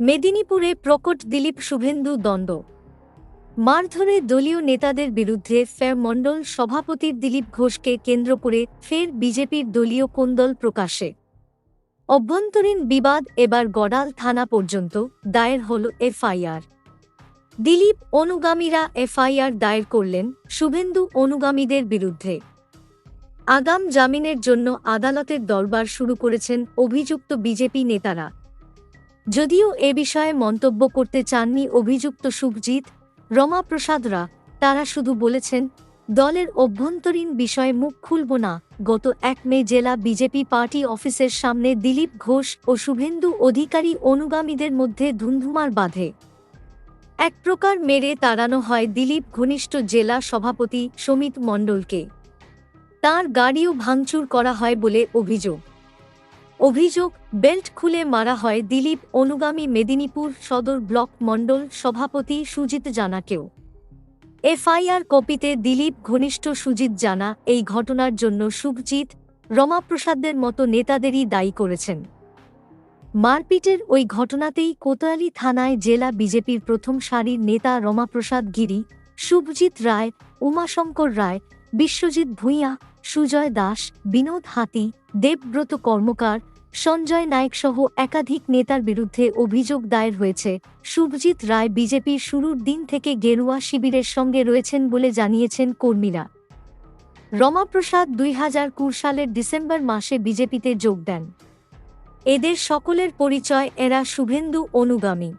মেদিনীপুরে প্রকট দিলীপ শুভেন্দু দ্বন্দ্ব। মারধরে দলীয় নেতাদের বিরুদ্ধে ফের মণ্ডল সভাপতির দিলীপ ঘোষকে কেন্দ্র করে ফের বিজেপির দলীয় কোন্দল প্রকাশে অভ্যন্তরীণ বিবাদ এবার গড়াল থানা পর্যন্ত, দায়ের হল এফআইআর। দিলীপ অনুগামীরা এফআইআর দায়ের করলেন শুভেন্দু অনুগামীদের বিরুদ্ধে। আগাম জামিনের জন্য আদালতের দরবার শুরু করেছেন অভিযুক্ত বিজেপি নেতারা। যদিও এ বিষয়ে মন্তব্য করতে চাননি অভিযুক্ত সুখজিৎ রমা প্রসাদরা তারা শুধু বলেছেন, দলের অভ্যন্তরীণ বিষয়ে মুখ খুলব না। গত এক মে জেলা বিজেপি পার্টি অফিসের সামনে দিলীপ ঘোষ ও শুভেন্দু অধিকারী অনুগামীদের মধ্যে ধুন্ধুমার বাঁধে। এক প্রকার মেরে তাড়ানো হয় দিলীপ ঘনিষ্ঠ জেলা সভাপতি সমিত মণ্ডলকে। তার গাড়িও ভাঙচুর করা হয় বলে অভিযোগ। অভিযোগ, বেল্ট খুলে মারা হয় দিলীপ অনুগামী মেদিনীপুর সদর ব্লক মণ্ডল সভাপতি সুজিত জানাকেও। এফআইআর কপিতে দিলীপ, ঘনিষ্ঠ সুজিত জানা এই ঘটনার জন্য সুখজিৎ রমাপ্রসাদের মতো নেতাদেরই দায়ী করেছেন। মারপিটের ওই ঘটনাতেই কোতোয়ালি থানায় জেলা বিজেপির প্রথম সারির নেতা রমাপ্রসাদ গিরি, শুভজিৎ রায়, উমাশঙ্কর রায় বিশ্বজিৎ ভূঁইয়া, সুজয় দাস, বিনোদ হাতি, দেবব্রত কর্মকার, সঞ্জয় নায়ক সহ একাধিক নেতার বিরুদ্ধে অভিযোগ দায়ের হয়েছে। শুভজিৎ রায় বিজেপির শুরুর দিন থেকে গেরুয়া শিবিরের সঙ্গে রয়েছেন বলে জানিয়েছেন কর্মীরা। রমাপ্রসাদ দুই হাজার কুড়ি সালের ডিসেম্বর মাসে বিজেপিতে যোগ দেন। এদের সকলের পরিচয় এরা শুভেন্দু অনুগামী।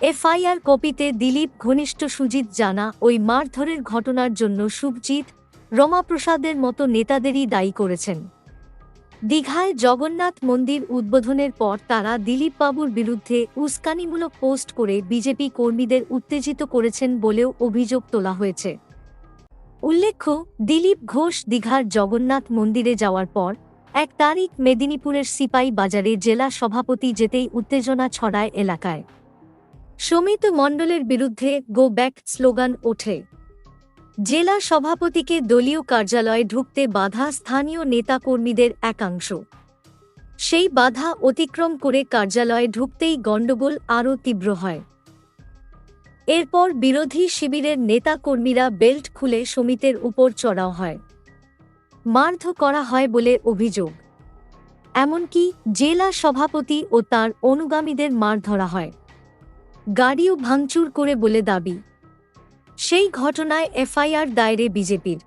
এফআইআর কপিতে দিলীপ, ঘনিষ্ঠ সুজিত জানা ওই মারধরের ঘটনার জন্য শুভজিৎ, রমাপ্রসাদের মতো নেতাদেরই দায়ী করেছেন। দীঘায় জগন্নাথ মন্দির উদ্বোধনের পর তারা দিলীপবাবুর বিরুদ্ধে উস্কানিমূলক পোস্ট করে বিজেপি কর্মীদের উত্তেজিত করেছেন বলেও অভিযোগ তোলা হয়েছে। উল্লেখ্য, দিলীপ ঘোষ দীঘার জগন্নাথ মন্দিরে যাওয়ার পর এক তারিখ মেদিনীপুরের সিপাই বাজারে জেলা সভাপতি যেতেই উত্তেজনা ছড়ায় এলাকায়। সমিত মণ্ডলের বিরুদ্ধে গো ব্যাক স্লোগান ওঠে। জেলা সভাপতিকে দলীয় কার্যালয়ে ঢুকতে বাধা স্থানীয় নেতাকর্মীদের একাংশ। সেই বাধা অতিক্রম করে কার্যালয়ে ঢুকতেই গণ্ডগোল আরও তীব্র হয়। এরপর বিরোধী শিবিরের নেতাকর্মীরা বেল্ট খুলে সমিতের উপর চড়াও হয়। মারধ করা হয় বলে অভিযোগ। এমনকি জেলা সভাপতি ও তার অনুগামীদের মার ধরা হয়। গাড়িও ভাঙচুর করে বলে দাবি। সেই ঘটনায় এফআইআর দায়েরে বিজেপির।